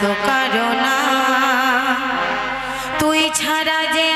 তো না তুই ছাড়া যে